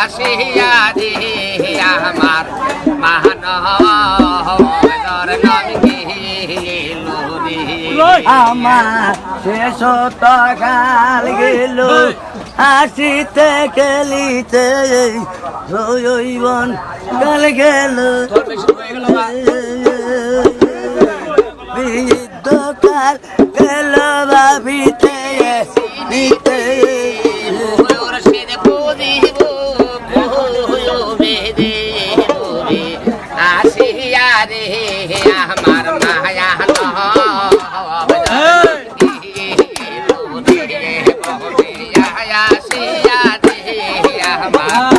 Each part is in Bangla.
আসিয়া দে আমার মানবর নাম গেল রে আমার শেষ কাল গেল। আসিতে খেলিতে জৈবন কাল গেল। তোর বেশি হয়ে বৃদ্ধ কাল গেল ভাবিতে। আসিয়া রে আমার মায়া আসিয়া রে আমার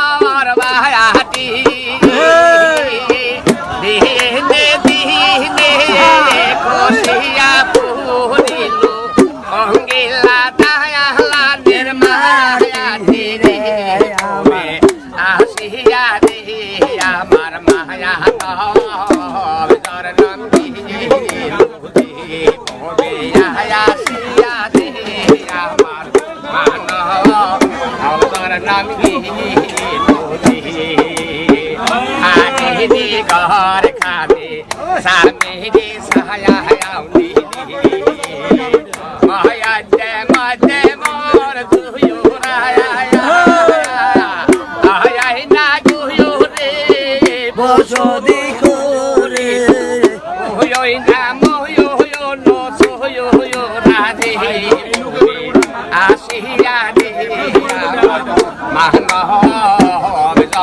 বায়াটি দিনে দিনে কষিয়া পুরিল অঙ্গিলা দায়ালা নির্মায়া ধীরে আসিয়া রে আমার মায়া তোর নাম আসিয়া রে আমার মানব তোর নাম ঘর খাবে স্বামী সায়া মায়া জয় মজে মোর দুয়ুরায়া না দুয়ুরে বসদি করে Moyoy na moyoyo no soyoyo radhe Ashiya de mahna